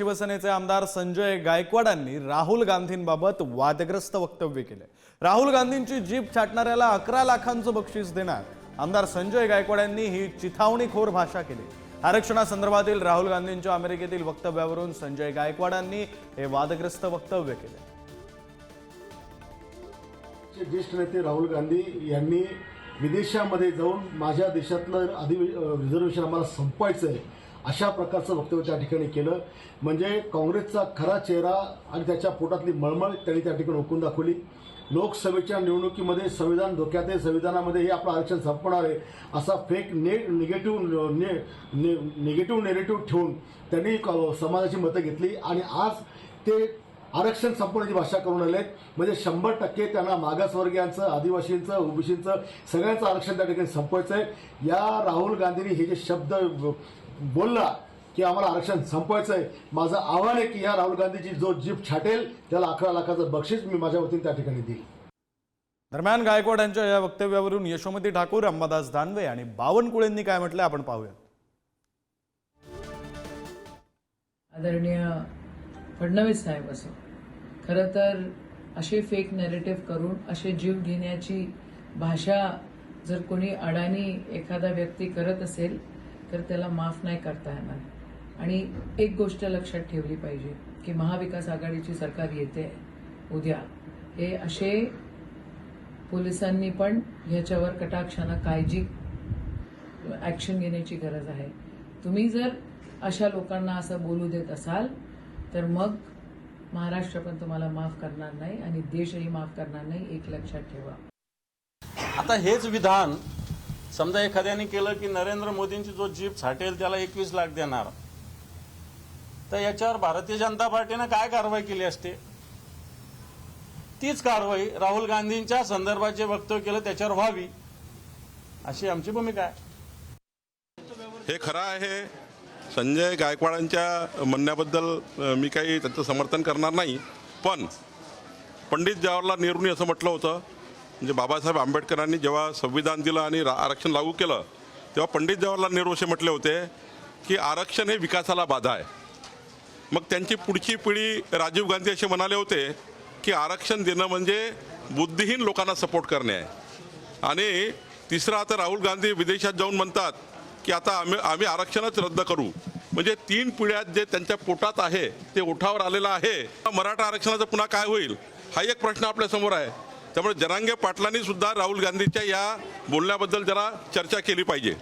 शिवसेनेचे आमदार संजय गायकवाडांनी राहुल गांधींबाबत वादग्रस्त वक्तव्य केले. राहुल गांधींची जीप छाटणाऱ्याला अकरा लाखांचं बक्षीस देणार. आमदार संजय गायकवाड यांनी ही चिथावणीखोर भाषा केली. आरक्षणासंदर्भातील राहुल गांधींच्या अमेरिकेतील वक्तव्यावरून संजय गायकवाडांनी हे वादग्रस्त वक्तव्य केले. ज्येष्ठ नेते राहुल गांधी यांनी विदेशामध्ये जाऊन माझ्या देशातलं अधि रिझर्वेशन आम्हाला संपवायचं आहे अशा प्रकारचं वक्तव्य त्या ठिकाणी केलं. म्हणजे काँग्रेसचा खरा चेहरा आणि त्याच्या पोटातली मळमळ त्यांनी त्या ठिकाणी ओकून दाखवली. लोकसभेच्या निवडणुकीमध्ये संविधान धोक्यात आहे संविधानामध्ये हे आपलं आरक्षण संपणार आहे असा फेक ने निगेटिव्ह ने निगेटिव्ह नेरेटिव्ह ठेवून त्यांनी क- समाजाची मतं घेतली आणि आज ते आरक्षण संपवण्याची भाषा करून आले म्हणजे शंभर टक्के त्यांना मागासवर्गीयांचं आदिवासींचं ओबीसींचं सगळ्यांचं आरक्षण त्या ठिकाणी संपवायचं आहे या राहुल गांधींनी हे जे शब्द बोलला की आम्हाला आरक्षण संपवायचं आहे माझं आव्हान आहे की या राहुल गांधीची जो जीप छाटेल त्याला अकरा लाखाचं बक्षीस मी माझ्या वतीने त्या ठिकाणी देईल. दरम्यान गायकवाड यांच्या या वक्तव्यावरून यशोमती ठाकूर अंबादास दानवे आणि बावनकुळेंनी काय म्हटलं आपण पाहूया आदरणीय फडणवीस साहेब असो खरं तर असे फेक नॅरेटिव्ह करून असे जीव घेण्याची भाषा जर कोणी अडाणी एखादा व्यक्ती करत असेल तर त्याला माफ नाही करता येणार. आणि एक गोष्ट लक्षात ठेवली पाहिजे की महाविकास आघाडीची सरकार येते उद्या. हे असे पोलिसांनी पण ह्याच्यावर कटाक्षानं काळजी ऍक्शन घेण्याची गरज आहे. तुम्ही जर अशा लोकांना असं बोलू देत असाल तर मग महाराष्ट्र पण तुम्हाला माफ करणार नाही आणि देशही माफ करणार नाही एक लक्षात ठेवा. आता हेच विधान समजा एखाद्याने केलं की नरेंद्र मोदींची जो जीप छाटेल त्याला एकवीस लाख देणार. तर याच्यावर भारतीय जनता पार्टीनं काय कारवाई केली असते? तीच कारवाई राहुल गांधींच्या संदर्भात जे वक्तव्य केलं त्याच्यावर व्हावी अशी आमची भूमिका आहे. हे खरं आहे. संजय गायकवाडांच्या म्हणण्याबद्दल मी काही त्याचं समर्थन करणार नाही. पण पंडित जवाहरलाल नेहरूंनी असं म्हटलं होतं म्हणजे बाबासाहेब आंबेडकरांनी जेव्हा संविधान दिलं आणि रा- आरक्षण लागू केलं तेव्हा पंडित जवाहरलाल नेहरू असे म्हटले होते की आरक्षण हे विकासाला बाधा आहे. मग त्यांची पुढची पिढी राजीव गांधी असे म्हणाले होते की आरक्षण देणं म्हणजे बुद्धिहीन लोकांना सपोर्ट करणे आहे. आणि तिसरं आता राहुल गांधी विदेशात जाऊन म्हणतात की आता आम्ही आम्ही आरक्षणच रद्द करू. म्हणजे तीन पिढ्यात जे त्यांच्या पोटात आहे ते ओठावर आलेलं आहे मराठा आरक्षणाचं पुन्हा काय होईल? हा एक प्रश्न आपल्यासमोर आहे. त्यामुळे जरांगे पाटलांनी सुद्धा राहुल गांधीच्या या बोलण्याबद्दल जरा चर्चा केली पाहिजे.